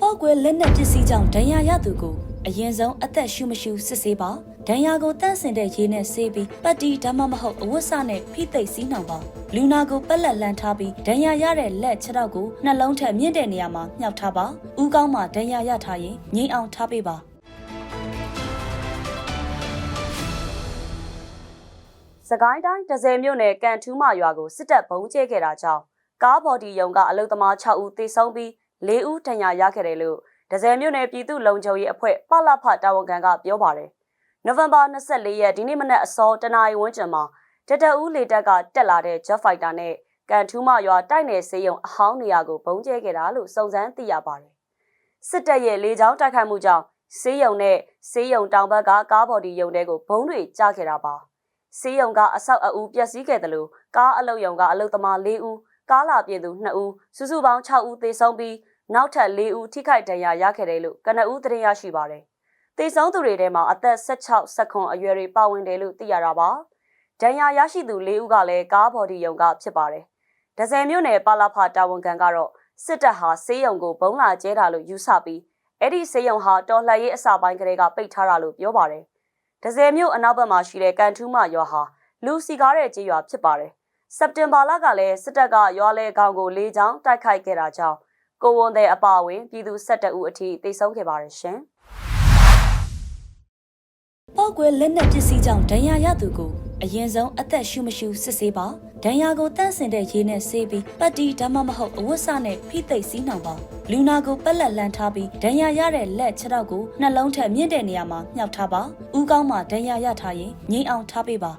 ပောက်ကွဲလက်နက်ပစ္စည်းကြောင့်ဒဏ်ရာရသူကိုအရင်ဆုံးအသက်ရှူမရှူစစ်ဆေးပါဒဏ်ရာကိုတန့်စင်တဲ့ရေနဲ့ဆေးပြီးပတ်တီဒါမှမဟုတ်အဝတ်စနဲ့ဖိသိပ်စီးနှောင်ပါလူနာကိုပက်လက်လှန်ထားပြီးဒဏ်ရာရတဲ့လက်ခြေထောက်ကိုနှလုံးထက်မြင့်တဲ့နေရာမှာမြှောက်ထားပါဥကောင်းမှာဒဏ်ရာရထားရင်ငိမ့်အောင်ထားပေးပါစကိုင်းတိုင်းဒဇယ်မြို့နယ်ကန်ထူးမရွာကိုစစ်တပ်ဘုံကျဲခဲ့တာကြောင့်ကားဘော်ဒီယုံကအလုသမား6ဦးသေဆုံးပြီး 4ဦးဒဏ်ရာရခဲ့တယ်လို့ဒဇယ်မြို့နယ်ပြည်သူ့လုံခြုံရေးအဖွဲ့ပလဖတာဝန်ခံကပြောပါတယ်။နိုဝင်ဘာ24ရက်ဒီနေ့မနက်အစောတနာရီဝန်းကျင်မှာတတဦးလေတပ်ကတက်လာတဲ့ Jet Fighter နဲ့ကန်ထူးမရွာတိုက်နယ်စေးရုံအဟောင်းနေရာကိုဘုံကျဲခဲ့တာလို့စုံစမ်းသိရပါတယ်။စစ်တပ်ရဲ့လေကြောင်းတိုက်ခိုက်မှုကြောင့်စေးရုံနဲ့စေးရုံတောင်ဘက်ကကားဘော်ဒီယုံတွေကိုဘုံတွေကျခဲ့တာပါ။စီးရုံကအဆောက်အဦပျက်စီးခဲ့တယ်လို့ကားအလုတ်ရုံကအလုတ်သမား၄ဦးကားလာပြင်သူ2ဦးစုစုပေါင်း6ဦးသေဆုံးပြီး နောက်ထပ်4ဦးထိခိုက်ဒဏ်ရာရခဲ့တယ်လို့ကနဦးသတင်းရရှိပါတယ်။သေဆုံးသူတွေထဲမှာအသက်16 19အရွယ်တွေပါဝင်တယ်လို့သိရတာပါ။ဒဏ်ရာရရှိသူ၄ဦးကလည်းကားဘော်ဒီယုံကဖြစ်ပါတယ်။ဒဇယ်မြို့နယ်ပါလာဖာတာဝန်ခံကတော့စစ်တပ်ဟာစေးရုံကိုဘုံလာကျဲတာလို့ယူဆပြီးအဲ့ဒီစေးရုံဟာတော်လှန်ရေးအစပိုင်းကလေးကပိတ်ထားတာလို့ပြောပါတယ်။ဒဇယ်မြို့အနောက်ဘက်မှာရှိတဲ့ကန်ထူးမရွာဟာလူစီကားတဲ့ကြေးရွာဖြစ်ပါတယ်။စက်တင်ဘာလကလည်းစစ်တပ်ကရွာလေကောင်ကိုလေးချောင်းတိုက်ခိုက်ခဲ့တာကြောင့် ကိုဝန်တဲ့အပါအဝင်ပြည်သူ12ဦးအထိတိတ်ဆုံးခဲ့ပါတယ်ရှင်။ပောက်ကွဲလက်နက်ပစ္စည်းကြောင့်ဒဏ်ရာရသူကိုအရင်ဆုံးအသက်ရှူမရှူစစ်ဆေးပါဒဏ်ရာကိုတန့်စင်တဲ့ရေနဲ့ဆေးပြီးပတ်တီဒါမှမဟုတ်အဝတ်စနဲ့ဖိသိပ်စီးနှောင်ပါလူနာကိုပက်လက်လှန်ထားပြီးဒဏ်ရာရတဲ့လက်ခြေထောက်ကိုနှလုံးထက်မြင့်တဲ့နေရာမှာမြှောက်ထားပါဥကောင်းမှာဒဏ်ရာရထားရင်ငိမ့်အောင်ထားပေးပါ